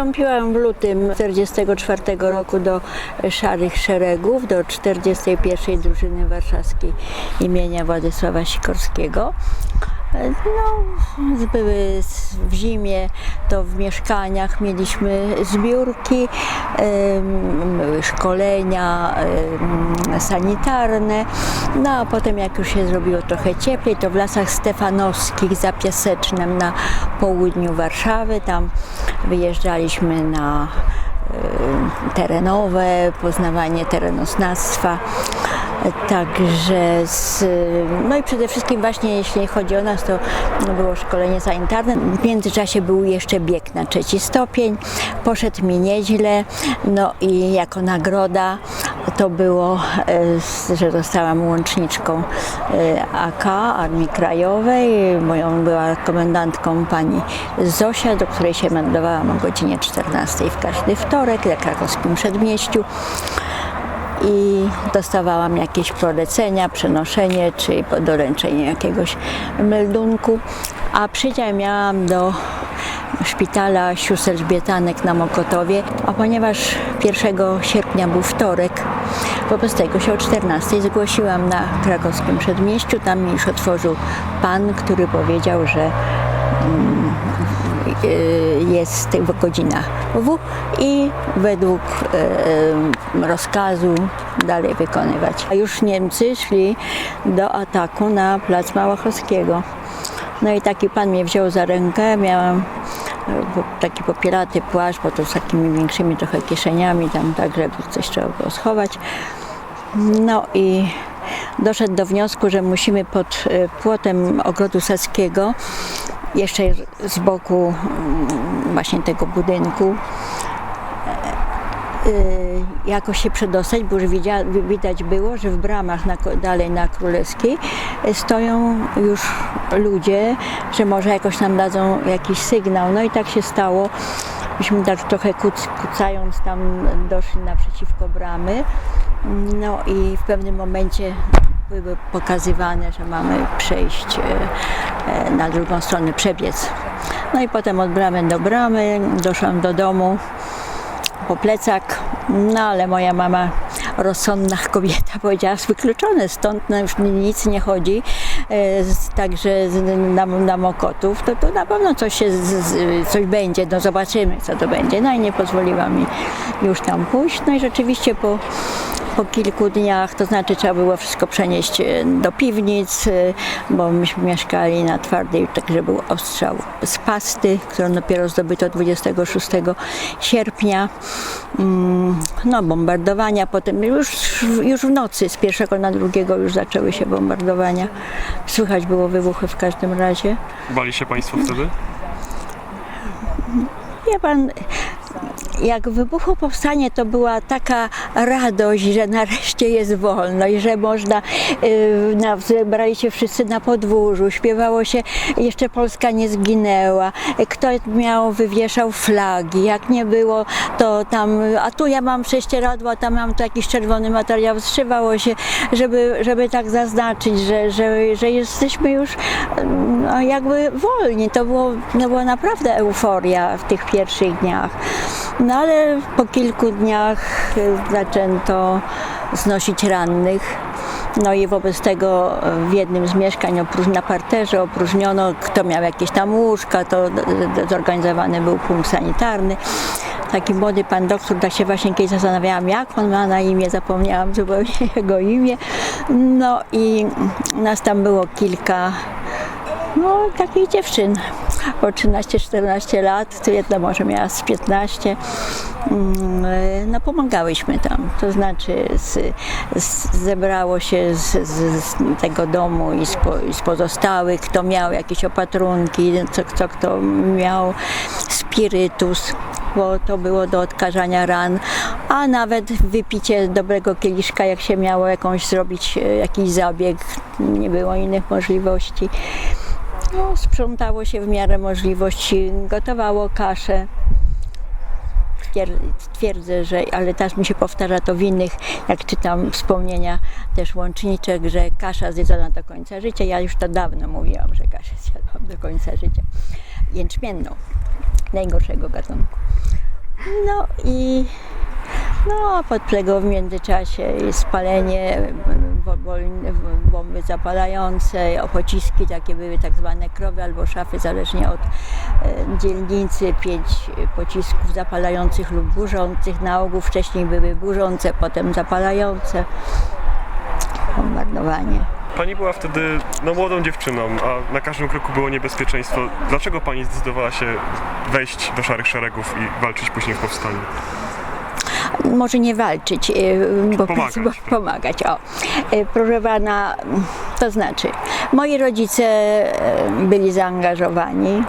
Wstąpiłam w lutym 44 roku do Szarych Szeregów, do 41 Drużyny Warszawskiej imienia Władysława Sikorskiego. No, były w zimie, to w mieszkaniach mieliśmy zbiórki, szkolenia sanitarne. No a potem jak już się zrobiło trochę cieplej, to w Lasach Stefanowskich za Piasecznem na południu Warszawy, tam wyjeżdżaliśmy na em, terenowe, poznawanie terenoznawstwa. Także z, no i przede wszystkim właśnie jeśli chodzi o nas, to było szkolenie sanitarne. W międzyczasie był jeszcze bieg na trzeci stopień. Poszedł mi nieźle, no i jako nagroda to było, e, że zostałam łączniczką e, AK Armii Krajowej. Moją była komendantką pani Zosia, do której się meldowałam o godzinie 14 w każdy wtorek na krakowskim przedmieściu i dostawałam jakieś polecenia, przenoszenie czy doręczenie jakiegoś meldunku. A przydział miałam do szpitala sióstr Elżbietanek na Mokotowie, a ponieważ 1 sierpnia był wtorek, wobec tego się o 14 zgłosiłam na krakowskim przedmieściu. Tam mi już otworzył pan, który powiedział, że y, jest godzina W i według e, rozkazu dalej wykonywać. A już Niemcy szli do ataku na plac Małachowskiego. No i taki pan mnie wziął za rękę, miałam po- taki popielaty płaszcz, bo to z takimi większymi trochę kieszeniami, tam tak, żeby coś trzeba było schować. No i doszedł do wniosku, że musimy pod płotem ogrodu saskiego, jeszcze z boku mm, właśnie tego budynku, y, jakoś się przedostać, bo już widać było, że w bramach na, dalej na Królewskiej y, stoją już ludzie, że może jakoś nam dadzą jakiś sygnał. No i tak się stało. Myśmy tak trochę kuc, kucając tam doszli naprzeciwko bramy. No i w pewnym momencie były pokazywane, że mamy przejść e, na drugą stronę, przebiec. No i potem od bramy do bramy doszłam do domu po plecak, no ale moja mama, rozsądna kobieta, powiedziała, wykluczone, stąd już nic nie chodzi, e, także na, na Mokotów, to, to na pewno coś, się, coś będzie, no zobaczymy co to będzie. No i nie pozwoliła mi już tam pójść, no i rzeczywiście po, po kilku dniach, to znaczy trzeba było wszystko przenieść e, do piwnic, e, bo myśmy mieszkali na twardej, także był ostrzał z pasty, którą dopiero zdobyto 26 sierpnia. Mm, No, bombardowania, potem już, już w nocy, z pierwszego na drugiego już zaczęły się bombardowania. Słychać było wybuchy w każdym razie. Bali się Państwo wtedy? Wie pan, jak wybuchło powstanie, to była taka radość, że nareszcie jest wolno i że można, yy, na, zebrali się wszyscy na podwórzu, śpiewało się, jeszcze Polska nie zginęła, kto miał, wywieszał flagi, jak nie było, to tam, a tu ja mam prześcieradło, tam mam tu jakiś czerwony materiał, zszywało się, żeby, żeby tak zaznaczyć, że, że, że jesteśmy już no, jakby wolni. To, było, to była naprawdę euforia w tych pierwszych dniach. No ale po kilku dniach zaczęto znosić rannych. No i wobec tego w jednym z mieszkań na parterze opróżniono, kto miał jakieś tam łóżka, to zorganizowany był punkt sanitarny. Taki młody pan doktor, tak się właśnie kiedyś zastanawiałam, jak on ma na imię, zapomniałam zupełnie jego imię. No i nas tam było kilka no, takich dziewczyn po 13-14 lat, to jedna może miała z 15. Mm, No, pomagałyśmy tam. To znaczy, z, z, zebrało się z, z, z tego domu i z, po, i z pozostałych, kto miał jakieś opatrunki, co, co kto miał spirytus bo to było do odkażania ran, a nawet wypicie dobrego kieliszka, jak się miało jakąś zrobić e, jakiś zabieg, nie było innych możliwości. No, sprzątało się w miarę możliwości, gotowało kaszę. Twier- Twierdzę, że, ale teraz mi się powtarza to w innych, jak czytam wspomnienia też łączniczek, że kasza zjedzona do końca życia. Ja już to dawno mówiłam, że kaszę zjadłam do końca życia. Jęczmienną, najgorszego gatunku. No i no, podpległo w międzyczasie spalenie, bomby zapalające, o pociski takie były tak zwane krowy albo szafy, zależnie od e, dzielnicy, pięć pocisków zapalających lub burzących. Na ogół wcześniej były burzące, potem zapalające. Bombardowanie. Pani była wtedy no, młodą dziewczyną, a na każdym kroku było niebezpieczeństwo. Dlaczego pani zdecydowała się wejść do szarych szeregów i walczyć później w powstaniu? Może nie walczyć, e, bo Pomagać, bo tak. pomagać. O. E, Proszę pana, to znaczy, moi rodzice e, byli zaangażowani.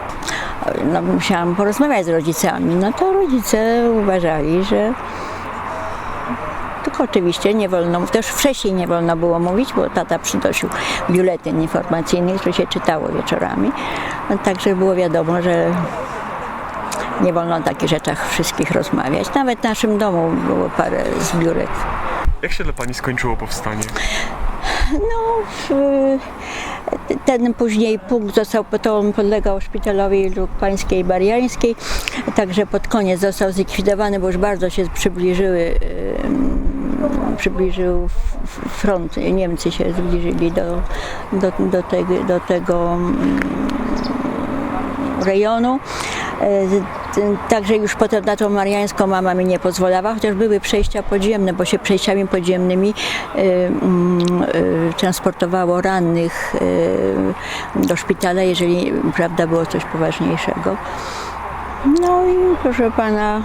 No, musiałam porozmawiać z rodzicami. No to rodzice uważali, że tylko oczywiście nie wolno, też wcześniej nie wolno było mówić, bo tata przynosił biuletyn informacyjny, który się czytało wieczorami. No, Także było wiadomo, że nie wolno o takich rzeczach wszystkich rozmawiać. Nawet w naszym domu było parę zbiórek. Jak się dla pani skończyło powstanie? No, ten później punkt został, to on podlegał szpitalowi dróg pańskiej i bariańskiej, także pod koniec został zlikwidowany, bo już bardzo się przybliżyły, przybliżył front, Niemcy się zbliżyli do, do, do, tego, do tego rejonu. Także już potem na tą mariańską mama mi nie pozwalała, chociaż były przejścia podziemne, bo się przejściami podziemnymi e, mm, e, transportowało rannych e, do szpitala, jeżeli prawda było coś poważniejszego. No i proszę pana,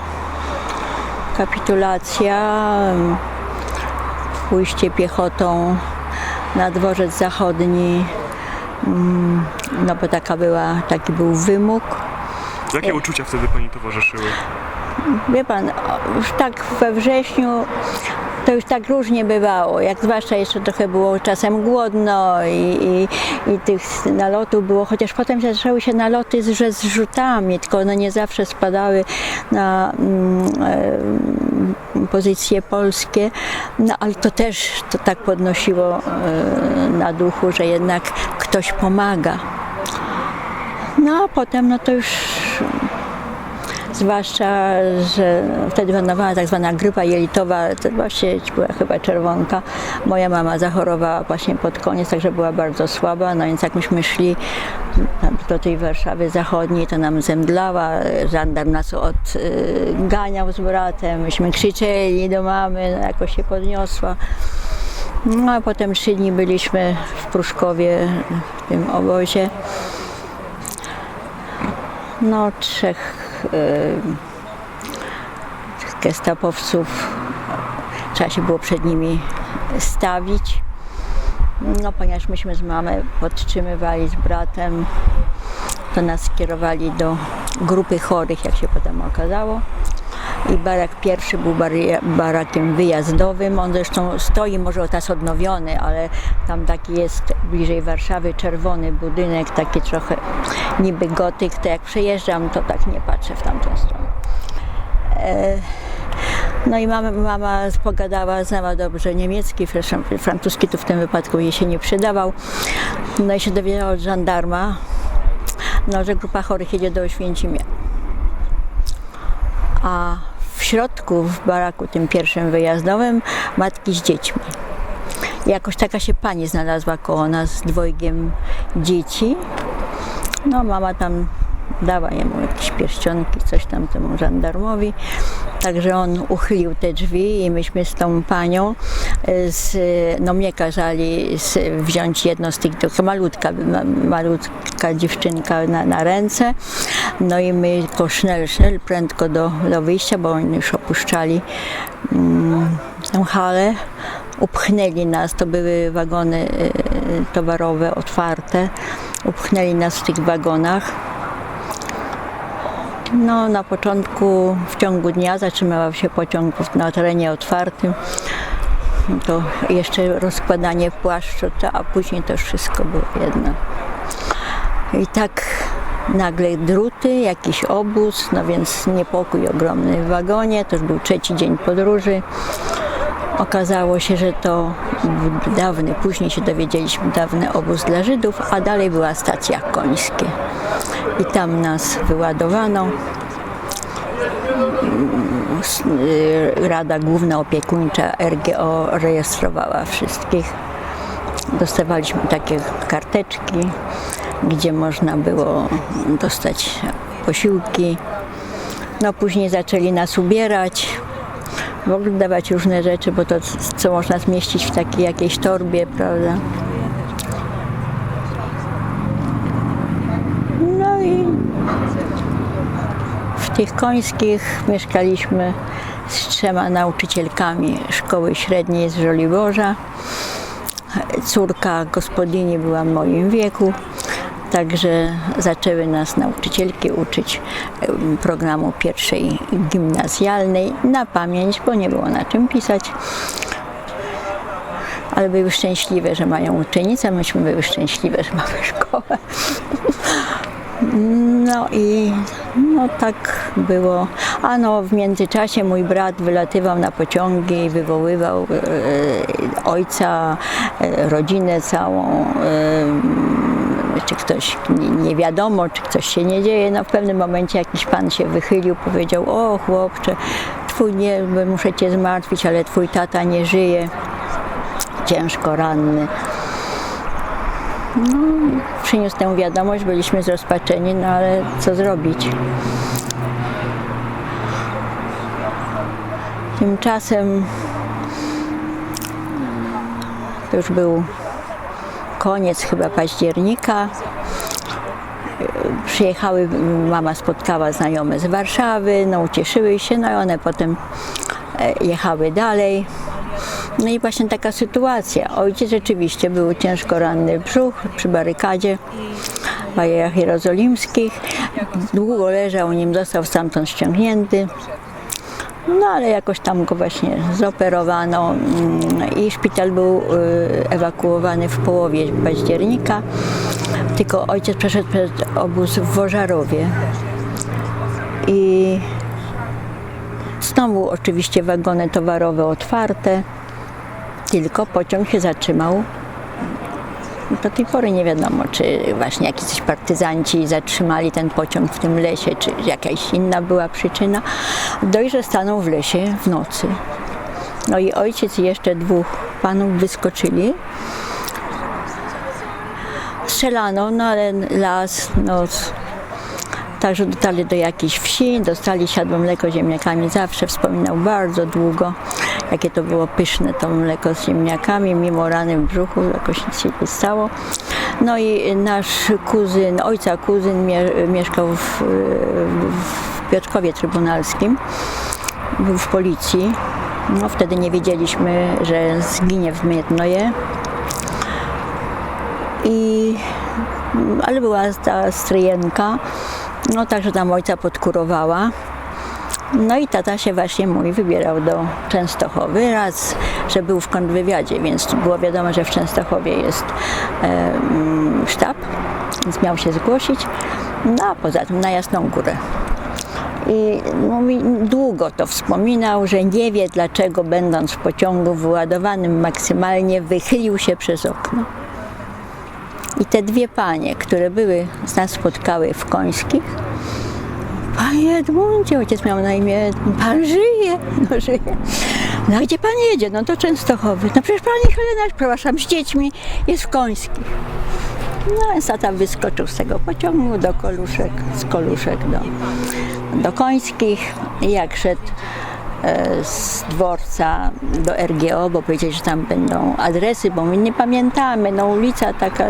kapitulacja, em, pójście piechotą na dworzec zachodni, mm, no bo taka była, taki był wymóg. Jakie uczucia wtedy pani towarzyszyły? Wie pan, już tak we wrześniu to już tak różnie bywało, jak zwłaszcza jeszcze trochę było czasem głodno i, i, i tych nalotów było, chociaż potem zaczęły się naloty z, że z rzutami, tylko one nie zawsze spadały na mm, e, pozycje polskie, no ale to też to tak podnosiło e, na duchu, że jednak ktoś pomaga. No a potem no to już Zwłaszcza, że wtedy panowała tak zwana grypa jelitowa, to właśnie była chyba czerwonka. Moja mama zachorowała właśnie pod koniec, także była bardzo słaba, no więc jak myśmy szli do tej Warszawy Zachodniej, to nam zemdlała, żandar nas odganiał z bratem, myśmy krzyczeli do mamy, no jakoś się podniosła. No a potem trzy dni byliśmy w Pruszkowie, w tym obozie. No, trzech y, gestapowców. Trzeba się było przed nimi stawić. No, ponieważ myśmy z mamą podtrzymywali z bratem, to nas skierowali do grupy chorych, jak się potem okazało. I barak pierwszy był barakiem wyjazdowym. On zresztą stoi, może teraz odnowiony, ale tam taki jest bliżej Warszawy czerwony budynek, taki trochę niby gotyk. To jak przejeżdżam, to tak nie patrzę w tamtą stronę. E, No i mama, mama pogadała, znała dobrze niemiecki, francuski tu w tym wypadku jej się nie przydawał. No i się dowiedziała od żandarma, no, że grupa chorych jedzie do Oświęcimia. A środku, w baraku tym pierwszym wyjazdowym, matki z dziećmi. Jakoś taka się pani znalazła koło nas z dwojgiem dzieci. No mama tam dała jemu jakieś pierścionki, coś tam temu żandarmowi. Także on uchylił te drzwi i myśmy z tą panią, e, z, no mnie kazali z, wziąć jedno z tych, tylko malutka, ma, malutka dziewczynka na, na ręce. No i my tylko sznel, sznel, prędko do, do wyjścia, bo oni już opuszczali mm, tę halę. Upchnęli nas, to były wagony e, towarowe otwarte. Upchnęli nas w tych wagonach. No, na początku w ciągu dnia zatrzymywał się pociąg na terenie otwartym. To jeszcze rozkładanie płaszczu, a później to wszystko było jedno. I tak nagle druty, jakiś obóz, no więc niepokój ogromny w wagonie. To już był trzeci dzień podróży. Okazało się, że to dawny, później się dowiedzieliśmy, dawny obóz dla Żydów, a dalej była stacja końskie. I tam nas wyładowano. Rada Główna Opiekuńcza RGO rejestrowała wszystkich. Dostawaliśmy takie karteczki, gdzie można było dostać posiłki. No później zaczęli nas ubierać, w ogóle dawać różne rzeczy, bo to co można zmieścić w takiej jakiejś torbie, prawda? No i w tych końskich mieszkaliśmy z trzema nauczycielkami szkoły średniej z Żoliborza. Córka gospodyni była w moim wieku, także zaczęły nas nauczycielki uczyć programu pierwszej gimnazjalnej na pamięć, bo nie było na czym pisać. Ale były szczęśliwe, że mają uczennicę, myśmy były szczęśliwe, że mamy szkołę. No i no tak było. A no w międzyczasie mój brat wylatywał na pociągi i wywoływał e, ojca, e, rodzinę całą. E, czy ktoś nie, nie wiadomo, czy coś się nie dzieje. No w pewnym momencie jakiś pan się wychylił, powiedział: O chłopcze, twój nie, muszę cię zmartwić, ale twój tata nie żyje. Ciężko ranny przyniósł tę wiadomość, byliśmy zrozpaczeni, no ale co zrobić? Tymczasem to już był koniec chyba października. Przyjechały, mama spotkała znajome z Warszawy, no ucieszyły się, no i one potem e, jechały dalej. No i właśnie taka sytuacja. Ojciec rzeczywiście był ciężko ranny brzuch przy barykadzie w Bajach Jerozolimskich. Długo leżał, nim został stamtąd ściągnięty. No ale jakoś tam go właśnie zoperowano mm, i szpital był y, ewakuowany w połowie października. Tylko ojciec przeszedł przez obóz w Wożarowie. I znowu oczywiście wagony towarowe otwarte tylko pociąg się zatrzymał. Do tej pory nie wiadomo, czy właśnie jakiś partyzanci zatrzymali ten pociąg w tym lesie, czy jakaś inna była przyczyna. Dość, że stanął w lesie w nocy. No i ojciec i jeszcze dwóch panów wyskoczyli. Strzelano, no ale las, noc. Także dotarli do jakiejś wsi, dostali siadło mleko ziemniakami. Zawsze wspominał bardzo długo, jakie to było pyszne to mleko z ziemniakami, mimo rany w brzuchu, jakoś nic się nie stało. No i nasz kuzyn, ojca kuzyn mie, mieszkał w, w Piotrkowie Trybunalskim, był w policji. No wtedy nie wiedzieliśmy, że zginie w Miednoje. I ale była ta stryjenka, no także tam ojca podkurowała. No i tata się właśnie mój wybierał do Częstochowy. Raz, że był w kontrwywiadzie, więc było wiadomo, że w Częstochowie jest e, sztab, więc miał się zgłosić. No a poza tym na Jasną Górę. I mówi, długo to wspominał, że nie wie dlaczego będąc w pociągu wyładowanym maksymalnie wychylił się przez okno. I te dwie panie, które były, z nas spotkały w Końskich, Panie Edmundzie, ojciec miał na imię, pan żyje, no żyje. No a gdzie pan jedzie? No do Częstochowy. No przecież pani Helena, przepraszam, z dziećmi jest w Końskich. No więc tata wyskoczył z tego pociągu do Koluszek, z Koluszek do, do Końskich jak szedł e, z dworca do RGO, bo powiedzieli, że tam będą adresy, bo my nie pamiętamy, no ulica taka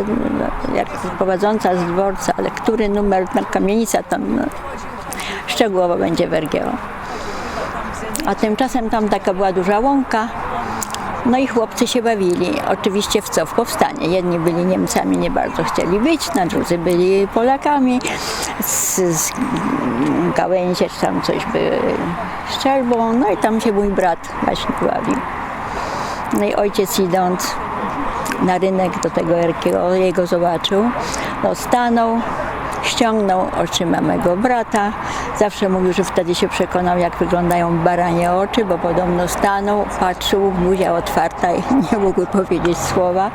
jak prowadząca z dworca, ale który numer, na kamienica tam no, szczegółowo będzie w RGO. A tymczasem tam taka była duża łąka, no i chłopcy się bawili. Oczywiście w co? W powstanie. Jedni byli Niemcami, nie bardzo chcieli być, na drudzy byli Polakami. Z, z gałęzie czy tam coś były strzelbą. No i tam się mój brat właśnie bawił. No i ojciec idąc na rynek do tego Erkiego, jego zobaczył, no stanął, ściągnął oczyma mego brata. Zawsze mówił, że wtedy się przekonał, jak wyglądają baranie oczy, bo podobno stanął, patrzył, buzia otwarta i nie mógł powiedzieć słowa.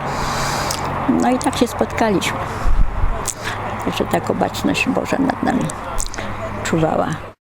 No i tak się spotkaliśmy. Także ta baczność Boża nad nami czuwała.